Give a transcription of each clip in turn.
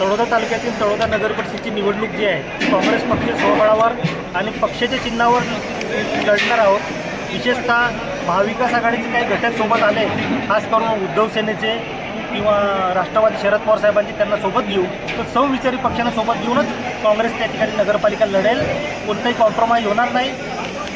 तळोदा तालुक्यातील तळोदा नगरपरिषदेची निवडणूक जी आहे काँग्रेस पक्ष स्वबळावर आणि पक्षाच्या चिन्हावर लढणार आहोत. विशेषतः महाविकास आघाडीचे काही घटक सोबत आले खास करून उद्धव सेनेचे किंवा राष्ट्रवादी शरद पवार साहेबांची त्यांना सोबत घेऊ. तर सौविचारी पक्षांना सोबत घेऊनच काँग्रेस त्या ठिकाणी नगरपालिका लढेल. कोणताही कॉम्प्रोमाइज होणार नाही.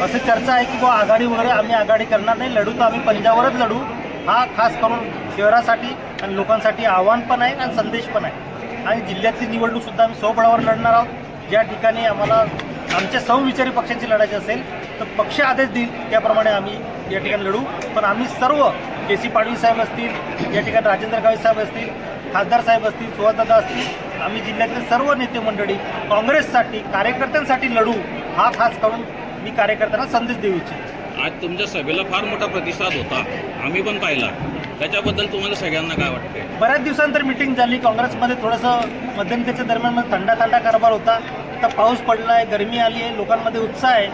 असं चर्चा आहे की बुवा आघाडी वगैरे आम्ही आघाडी करणार नाही. लढू तर आम्ही पंजाबवरच लढू. हा खास करून शहरासाठी आणि लोकांसाठी आव्हान पण आहे आणि संदेश पण आहे. आणि जिल्ह्यातली निवडणूकसुद्धा आम्ही स्वबळावर लढणार आहोत. ज्या ठिकाणी आम्हाला आमच्या सौविचारी पक्षांची लढायची असेल तर पक्ष आदेश देईल त्याप्रमाणे आम्ही या ठिकाणी लढू. पण आम्ही सर्व के सी पाडवी साहेब असतील या ठिकाणी राजेंद्र गावी साहेब असतील खासदार साहेब असतील सुहासदादा असतील आम्ही जिल्ह्यातले सर्व नेते मंडळी काँग्रेससाठी कार्यकर्त्यांसाठी लढू हा खास करून मी कार्यकर्त्यांना संदेश देऊ इच्छितो. आज तुमच्या सभेला फार मोठा प्रतिसाद होता. आम्ही पण पाहिला. त्याच्याबद्दल तुम्हाला सगळ्यांना काय वाटतंय? बऱ्याच दिवसानंतर मिटिंग झाली. काँग्रेसमध्ये थोडंसं मध्यंतरीच्या दरम्यान थंडा थंडा कारभार होता. तर पाऊस पडला आहे गरमी आली आहे लोकांमध्ये उत्साह आहे.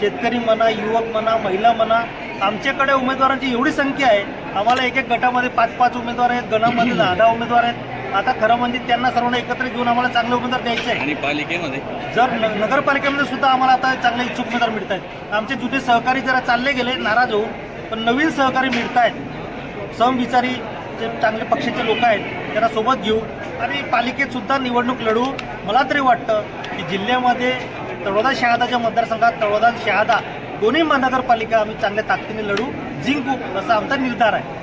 शेतकरी म्हणा युवक म्हणा महिला म्हणा आमच्याकडे उमेदवारांची एवढी संख्या आहे. आम्हाला एक एक गटामध्ये पाच पाच उमेदवार आहेत गणामध्ये दहा दहा उमेदवार आहेत. आता खरं म्हणजे त्यांना सर्वांना एकत्र घेऊन आम्हाला चांगले उमेदवार द्यायचे आहे आणि पालिकेमध्ये? जर नगरपालिकेमध्ये सुद्धा आम्हाला आता चांगले इच्छुक उमेदवार मिळत आहेत आमचे जुने सहकारी जरा चालले गेले नाराज होऊन पण नवीन सहकारी मिळत आहेत समविचारी जे चांगले पक्षाचे लोक आहेत त्यांना सोबत घेऊ. आणि पालिकेत सुद्धा निवडणूक लढू. मला तरी वाटतं की जिल्ह्यामध्ये तळोदा शहादाच्या मतदारसंघात तळोदा शहादा दोन्ही महानगरपालिका आम्ही चांगल्या ताकदीने लढू. जिंकू असा आमचा निर्धार आहे.